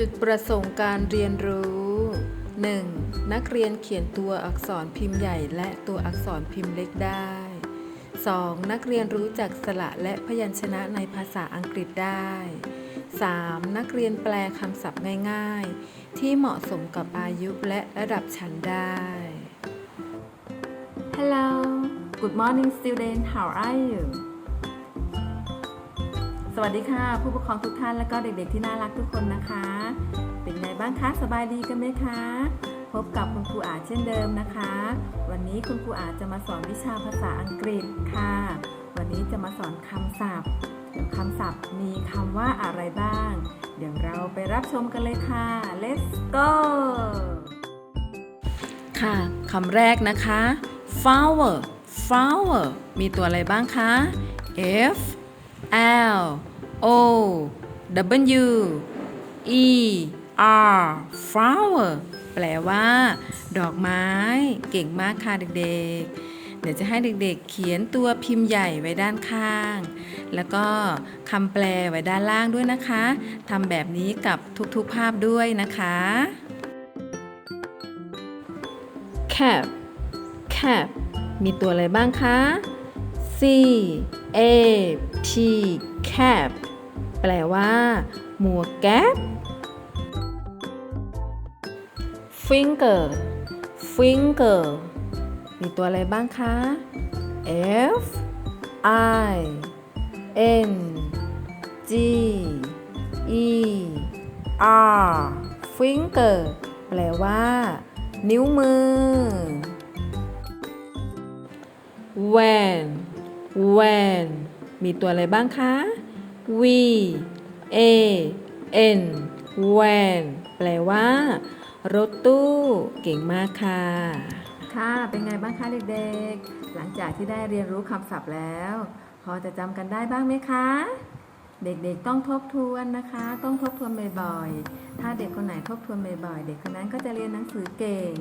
จุดประสงค์การเรียนรู้ 1. นักเรียนเขียนตัวอักษรพิมพ์ใหญ่และตัวอักษรพิมพ์เล็กได้ 2. นักเรียนรู้จักสระและพยัญชนะในภาษาอังกฤษได้ 3. นักเรียนแปลคำศัพท์ง่าย ๆ ที่เหมาะสมกับอายุและระดับชั้นได้ Hello Good morning student How are you สวัสดีค่ะ ผู้ปกครองทุกท่านและก็เด็กๆที่น่ารักทุกคนนะคะ เป็นไงบ้างคะสบายดีกันไหมคะ พบกับคุณครูอาเช่นเดิมนะคะ วันนี้คุณครูอาจจะมาสอนวิชาภาษาอังกฤษค่ะ วันนี้จะมาสอนคำศัพท์เดี๋ยวคำศัพท์มีคำว่าอะไรบ้าง เดี๋ยวเราไปรับชมกันเลยค่ะ let's go ค่ะคำแรกนะคะ flower flower มีตัวอะไรบ้างคะ F L O W E R flower แปลว่า ดอกไม้ เก่งมากค่ะเด็กๆ เดี๋ยวจะให้เด็กๆ เขียนตัวพิมพ์ใหญ่ไว้ด้านข้าง แล้วก็คำแปลไว้ด้านล่างด้วยนะคะทำแบบนี้กับทุกๆภาพด้วยนะคะ cap cap มีตัวอะไรบ้างคะ C A P cap แปลว่า หมวกแก๊ป finger finger มีตัวอะไรบ้างคะ F I N G E R finger แปลว่า นิ้วมือ van van มีตัวอะไรบ้างคะ v a n van แปลว่า รถตู้ เก่งมากค่ะ ค่ะ เป็นไงบ้างคะเด็กๆ หลังจากที่ได้เรียนรู้คำศัพท์แล้ว พอจะจำกันได้บ้างไหมคะ เด็กๆต้องทบทวนนะคะ ต้องทบทวนบ่อยๆ ถ้าเด็กคนไหนทบทวนบ่อยๆ เด็กคนนั้นก็จะเรียนหนังสือเก่ง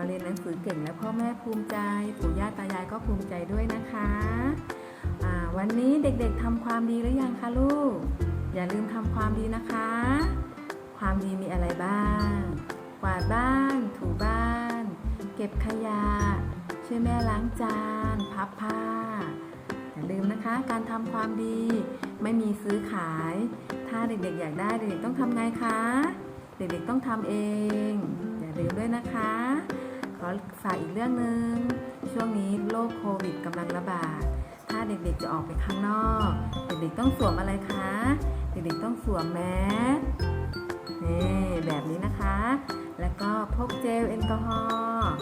พอเรียนหนังสือเก่งแล้วพ่อแม่ภูมิใจปู่ย่าตายายก็ภูมิใจด้วยนะคะวันนี้เด็กๆทำความดีหรือยังคะลูก อย่าลืมทำความดีนะคะ ความดีมีอะไรบ้าง กวาดบ้าน ถูบ้าน เก็บขยะ ช่วยแม่ล้างจาน พับผ้า อย่าลืมนะคะ การทำความดีไม่มีซื้อขาย ถ้าเด็กๆอยากได้เด็กๆต้องทำไงคะ เด็กๆต้องทำเอง อย่าลืมด้วยนะคะ ขอฝากอีกเรื่องหนึ่งช่วงนี้โรคโควิดกำลังระบาด ถ้าเด็กๆจะออกไปข้างนอก เด็กๆต้องสวมอะไรคะ เด็กๆต้องสวมแมสนี่แบบนี้นะคะ แล้วก็พกเจลแอลกอฮอล์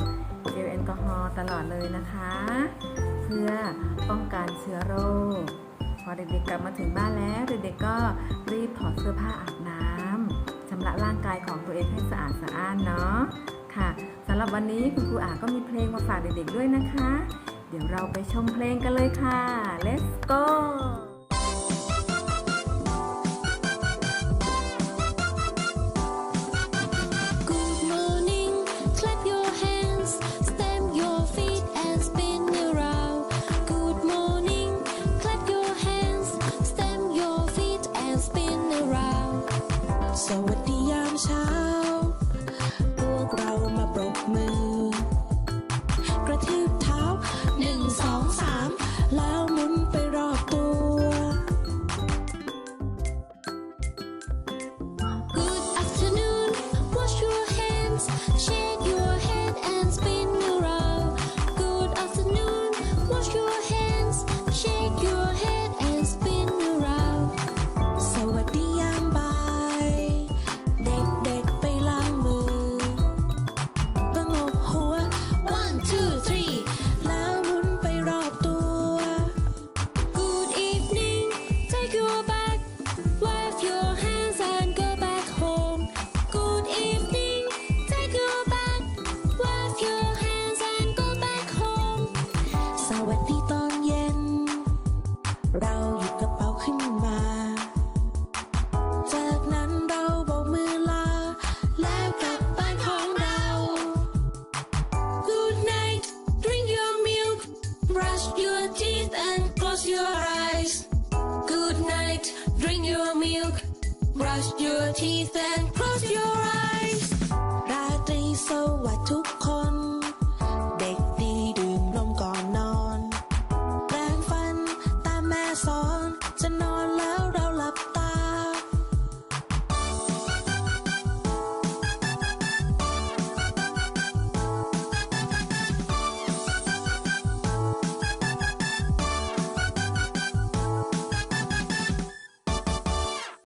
เจลแอลกอฮอล์ตลอดเลยนะคะ เพื่อป้องกันเชื้อโรค พอเด็กๆกลับมาถึงบ้านแล้ว เด็กๆก็รีบถอดเสื้อผ้าอาบน้ำชำระร่างกายของตัวเองให้สะอาดสะอ้านเนาะค่ะำหรับวันนี้คุณครูอาก็มีเพลงมาฝากเด็กๆด้วยนะคะ เดี๋ยวเราไปชมเพลงกันเลยค่ะ let's go your eyes. Good night, drink your milk, Brush your teeth and close your eyes. ราตรีสวัสดิ์ทุก น